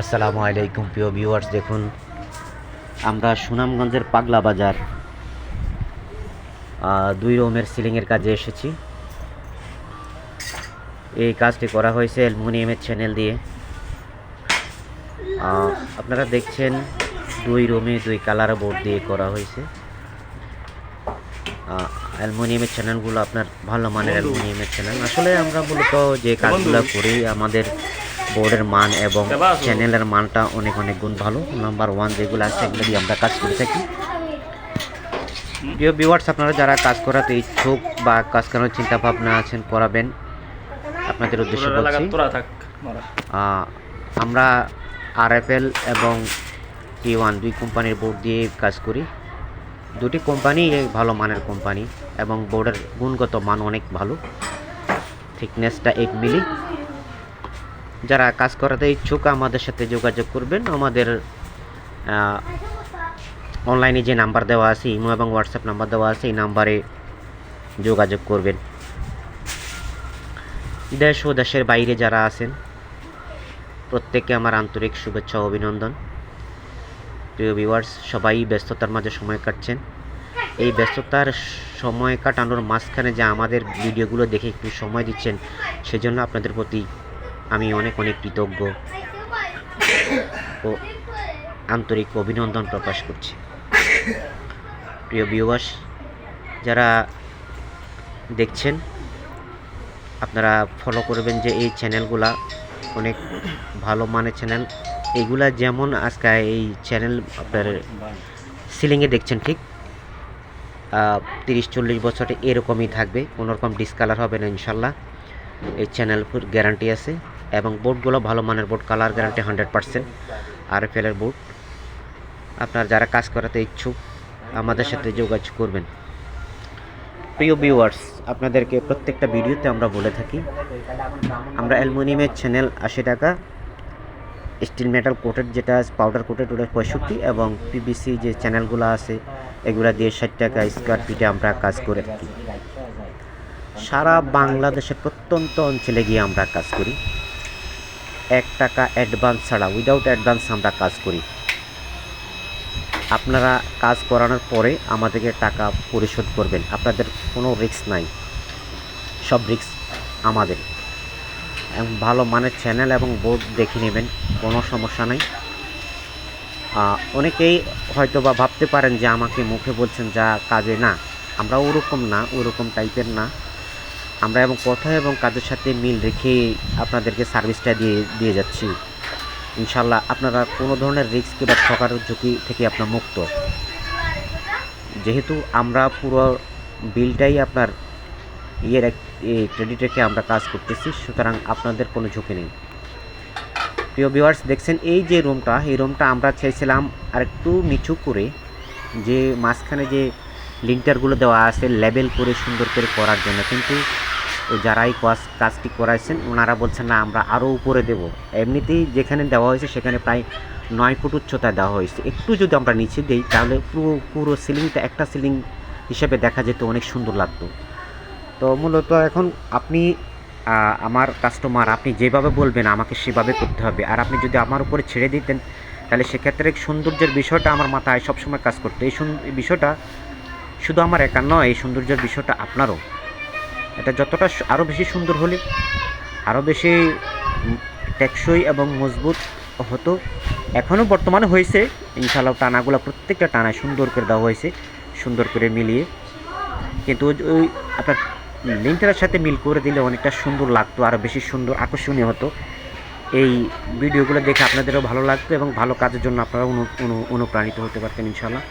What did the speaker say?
আসসালামু আলাইকুম প্রিয় ভিউয়ার্স দেখুন আমরা সুনামগঞ্জের পাগলা বাজার দুই রুমের সিলিংয়ের কাজে এসেছি। এই কাজটি করা হয়েছে অ্যালমোনিয়ামের চ্যানেল দিয়ে। আপনারা দেখছেন দুই রুমে দুই কালার বোর্ড দিয়ে করা হয়েছে। অ্যালমোনিয়ামের চ্যানেলগুলো আপনার ভালো মানের অ্যালমোনিয়ামের চ্যানেল আসলে আমরা মূলত যে কাজগুলো করি আমাদের বোর্ডের মান এবং চ্যানেলের মানটা অনেক অনেক গুণ ভালো। নাম্বার ওয়ান যেগুলো আছে সেগুলো দিয়ে আমরা কাজ করে থাকি। প্রিয় ভিউয়ার্স আপনারা যারা কাজ করাতে ইচ্ছুক বা কাজ করার চিন্তা ভাবনা আছেন করাবেন আপনাদের উদ্দেশ্যে বলছি আমরা আরএফএল এবং টি ওয়ান দুই কোম্পানির বোর্ড দিয়ে কাজ করি। দুটি কোম্পানি ভালো মানের কোম্পানি এবং বোর্ডের গুণগত মান অনেক ভালো। থিকনেসটা এইট মিলি যারা কাজ করাতে ইচ্ছুক, আমাদের সাথে যোগাযোগ করবেন। আমাদের অনলাইনে যে নাম্বার দেওয়া আছে, ইমো এবং হোয়াটসঅ্যাপ নাম্বার দেওয়া আছে, এই নাম্বারে যোগাযোগ করবেন। দেশ ও দেশের বাইরে যারা আছেন, প্রত্যেককে আমার আন্তরিক শুভেচ্ছা ও অভিনন্দন। প্রিয় ভিউয়ার্স সবাই ব্যস্ততার মাঝে সময় কাটছেন। এই ব্যস্ততার সময় কাটানোর মাঝখানে যে আমাদের ভিডিওগুলো দেখে একটু সময় দিচ্ছেন, সেজন্য আপনাদের প্রতি আমি অনেক অনেক কৃতজ্ঞ ও আন্তরিক অভিনন্দন প্রকাশ করছি। প্রিয় ভিউয়ার্স যারা দেখছেন, আপনারা ফলো করবেন যে এই চ্যানেলগুলা অনেক ভালো মানের চ্যানেল এইগুলা যেমন আজকে এই চ্যানেল আপনার সিলিংয়ে দেখছেন ঠিক তিরিশ চল্লিশ বছরে এরকমই থাকবে কোনো রকম ডিসকালার হবে না ইনশাল্লাহ। এই চ্যানেল গ্যারান্টি আছে এবং বোর্ডগুলো ভালো মানের board colour guarantee hundred percent R F এর বোর্ড আপনার যারা কাজ করাতে ইচ্ছুক, আমাদের সাথে যোগাযোগ করবেন। প্রিয় ভিউয়ার্স আপনাদেরকে প্রত্যেকটা ভিডিওতে আমরা বলে থাকি, আমরা অ্যালুমিনিয়ামের চ্যানেল আশি টাকা স্টিল মেটাল কোটেড যেটা আছে পাউডার কোটেড ওটা পঁয়ষট্টি এবং পিবিসি যে চ্যানেলগুলো আছে, এগুলো দিয়ে ষাট টাকা স্কোয়ার ফিটে আমরা কাজ করে থাকি। সারা বাংলাদেশের প্রত্যন্ত অঞ্চলে গিয়ে আমরা কাজ করি। এক টাকা অ্যাডভান্স ছাড়া উইদাউট অ্যাডভান্স আমরা কাজ করি। আপনারা কাজ করানোর পরে আমাদেরকে টাকা পরিশোধ করবেন। আপনাদের কোনো রিস্ক নাই। সব রিস্ক আমাদের। এবং ভালো মানের চ্যানেল এবং বোর্ড দেখে নেবেন, কোনো সমস্যা নাই। অনেকেই হয়তো বা ভাবতে পারেন যে আমাকে মুখে বলছেন যা কাজে, না, আমরা ওরকম না, ওরকম টাইপের না। আমরা এবং কথা এবং কাজের সাথে মিল রেখে আপনাদেরকে সার্ভিসটা দিয়ে দিয়ে যাচ্ছি। ইনশাল্লাহ আপনারা কোনো ধরনের রিস্ক বা ঠকার ঝুঁকি থেকে আপনার মুক্ত। যেহেতু আমরা পুরো বিলটাই আপনার ইয়ের ক্রেডিট রেখে আমরা কাজ করতেছি, সুতরাং আপনাদের কোনো ঝুঁকি নেই। প্রিয় ভিউয়ার্স দেখছেন এই যে রুমটা, এই রুমটা আমরা চাইছিলাম আর একটু নিচু করে, যে মাঝখানে যে লিন্টারগুলো দেওয়া আছে লেবেল করে সুন্দর করে করার জন্য। কিন্তু যারাই কাজ, কাজটি করাইছেন, ওনারা বলছেন, না, আমরা আরও উপরে দেব। এমনিতেই যেখানে দেওয়া হয়েছে, সেখানে প্রায় নয় ফুট উচ্চতায় দেওয়া হয়েছে। একটু যদি আমরা নিচে দিই, তাহলে পুরো পুরো সিলিংটা একটা সিলিং হিসেবে দেখা যেত, অনেক সুন্দর লাগতো। তো মূলত এখন আপনি আমার কাস্টমার, আপনি যেভাবে বলবেন, আমাকে সেভাবে করতে হবে। আর আপনি যদি আমার উপরে ছেড়ে দিতেন, তাহলে সেক্ষেত্রে সৌন্দর্যের বিষয়টা আমার মাথায় সবসময় কাজ করতো। এই বিষয়টা শুধু আমার একার নয়, এই সৌন্দর্যের বিষয়টা আপনারও। এটা যতটা আরও বেশি সুন্দর হলে আরও বেশি টেকসই এবং মজবুত হতো। এখনও বর্তমানে হয়েছে ইনশাল্লাহ টানাগুলো প্রত্যেকটা টানায় সুন্দর করে দেওয়া হয়েছে, সুন্দর করে মিলিয়ে। কিন্তু ওই- আপনার লিঙ্কটার সাথে মিল করে দিলে অনেকটা সুন্দর লাগতো আরও বেশি সুন্দর আকর্ষণীয় হতো। এই ভিডিওগুলো দেখে আপনাদেরও ভালো লাগতো এবং ভালো কাজের জন্য আপনারা অনু অনু- অনুপ্রাণিত হতে পারতেন ইনশাল্লাহ